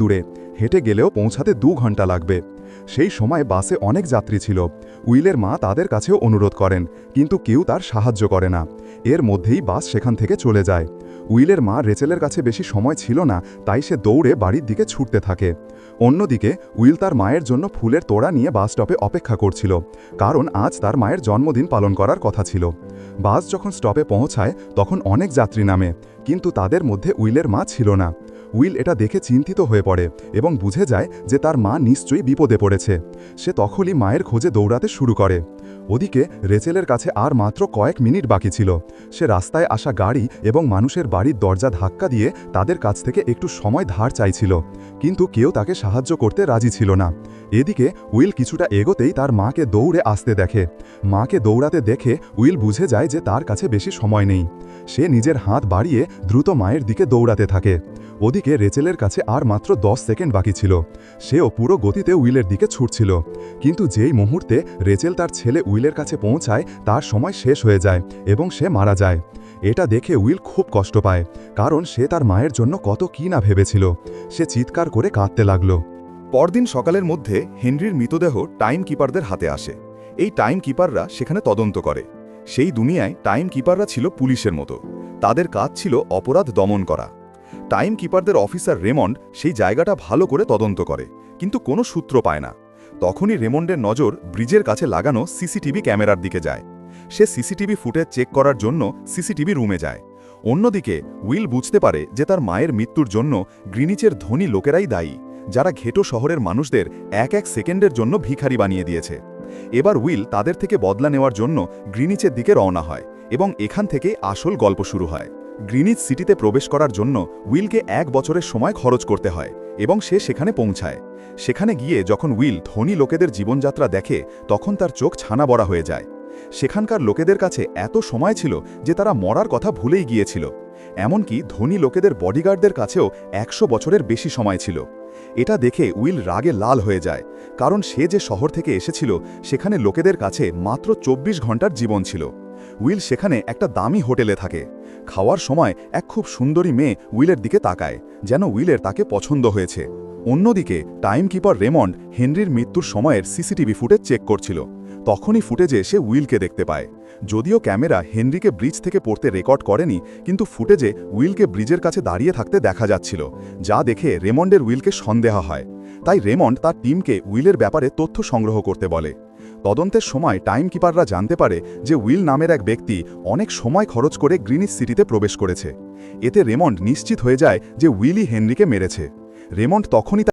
দূরে। হেঁটে গেলেও পৌঁছাতে দু ঘণ্টা লাগবে। সেই সময় বাসে অনেক যাত্রী ছিল। উইলের মা তাদের কাছেও অনুরোধ করেন, কিন্তু কেউ তার সাহায্য করে না। এর মধ্যেই বাস সেখান থেকে চলে যায়। উইলের মা রেচেলের কাছে বেশি সময় ছিল না, তাই সে দৌড়ে বাড়ির দিকে ছুটতে থাকে। অন্যদিকে, উইল তার মায়ের জন্য ফুলের তোড়া নিয়ে বাস স্টপে অপেক্ষা করছিল, কারণ আজ তার মায়ের জন্মদিন পালন করার কথা ছিল। বাস যখন স্টপে পৌঁছায়, তখন অনেক যাত্রী নামে, কিন্তু তাদের মধ্যে উইলের মা ছিল না। উইল এটা দেখে চিন্তিত হয়ে পড়ে এবং বুঝে যায় যে তার মা নিশ্চয়ই বিপদে পড়েছে। সে তখনই মায়ের খোঁজে দৌড়াতে শুরু করে। ওদিকে রেচেলের কাছে আর মাত্র কয়েক মিনিট বাকি ছিল। সে রাস্তায় আসা গাড়ি এবং মানুষের বাড়ির দরজা ধাক্কা দিয়ে তাদের কাছ থেকে একটু সময় ধার চাইছিল। কিন্তু কেউ তাকে সাহায্য করতে রাজি ছিল না। এদিকে উইল কিছুটা এগোতেই তার মাকে দৌড়ে আসতে দেখে। মাকে দৌড়াতে দেখে উইল বুঝে যায় যে তার কাছে বেশি সময় নেই। সে নিজের হাত বাড়িয়ে দ্রুত মায়ের দিকে দৌড়াতে থাকে। ওদিকে রেচেলের কাছে আর মাত্র দশ সেকেন্ড বাকি ছিল। সেও পুরো গতিতে উইলের দিকে ছুটছিল। কিন্তু যেই মুহূর্তে রেচেল তার ছেলে উইলের কাছে পৌঁছায়, তার সময় শেষ হয়ে যায় এবং সে মারা যায়। এটা দেখে উইল খুব কষ্ট পায়, কারণ সে তার মায়ের জন্য কত কি না ভেবেছিল। সে চিৎকার করে কাঁদতে লাগল। পরদিন সকালের মধ্যে হেনরির মৃতদেহ টাইম কিপারদের হাতে আসে। এই টাইম কিপাররা সেখানে তদন্ত করে। সেই দুনিয়ায় টাইম কিপাররা ছিল পুলিশের মতো। তাদের কাজ ছিল অপরাধ দমন করা। টাইম কিপারদের অফিসার রেমন্ড সেই জায়গাটা ভালো করে তদন্ত করে, কিন্তু কোনো সূত্র পায় না। তখনই রেমন্ডের নজর ব্রিজের কাছে লাগানো সিসিটিভি ক্যামেরার দিকে যায়। সে সিসিটিভি ফুটেজ চেক করার জন্য সিসিটিভি রুমে যায়। অন্যদিকে, উইল বুঝতে পারে যে তার মায়ের মৃত্যুর জন্য গ্রিনিচের ধনী লোকেরাই দায়ী, যারা ঘেটো শহরের মানুষদের এক এক সেকেন্ডের জন্য ভিখারি বানিয়ে দিয়েছে। এবার উইল তাদের থেকে বদলা নেওয়ার জন্য গ্রিনিচের দিকে রওনা হয় এবং এখান থেকে আসল গল্প শুরু হয়। গ্রিনিচ সিটিতে প্রবেশ করার জন্য উইলকে এক বছরের সময় খরচ করতে হয় এবং সে সেখানে পৌঁছায়। সেখানে গিয়ে যখন উইল ধনী লোকেদের জীবনযাত্রা দেখে, তখন তার চোখ ছানা বড়া হয়ে যায়। সেখানকার লোকেদের কাছে এত সময় ছিল যে তারা মরার কথা ভুলেই গিয়েছিল। এমনকি ধনী লোকেদের বডিগার্ডদের কাছেও একশো বছরের বেশি সময় ছিল। এটা দেখে উইল রাগে লাল হয়ে যায়, কারণ সে যে শহর থেকে এসেছিল, সেখানে লোকেদের কাছে মাত্র ২৪ ঘণ্টার জীবন ছিল। উইল সেখানে একটা দামি হোটেলে থাকে। খাওয়ার সময় এক খুব সুন্দরী মেয়ে উইলের দিকে তাকায়, যেন উইলের তাকে পছন্দ হয়েছে। অন্যদিকে টাইম কিপার রেমন্ড হেনরির মৃত্যুর সময়ের সিসিটিভি ফুটেজ চেক করছিল। তখনই ফুটেজে সে উইলকে দেখতে পায়। যদিও ক্যামেরা হেনরিকে ব্রিজ থেকে পড়তে রেকর্ড করেনি, কিন্তু ফুটেজে উইলকে ব্রিজের কাছে দাঁড়িয়ে থাকতে দেখা যাচ্ছিল, যা দেখে রেমন্ডের উইলকে সন্দেহ হয়। তাই রেমন্ড তার টিমকে উইলের ব্যাপারে তথ্য সংগ্রহ করতে বলে। তদন্তের সময় টাইম কিপাররা জানতে পারে যে উইল নামের এক ব্যক্তি অনেক সময় খরচ করে গ্রিনিস সিটিতে প্রবেশ করেছে। এতে রেমন্ড নিশ্চিত হয়ে যায় যে উইলি হেনরিকে মেরেছে। রেমন্ড তখনই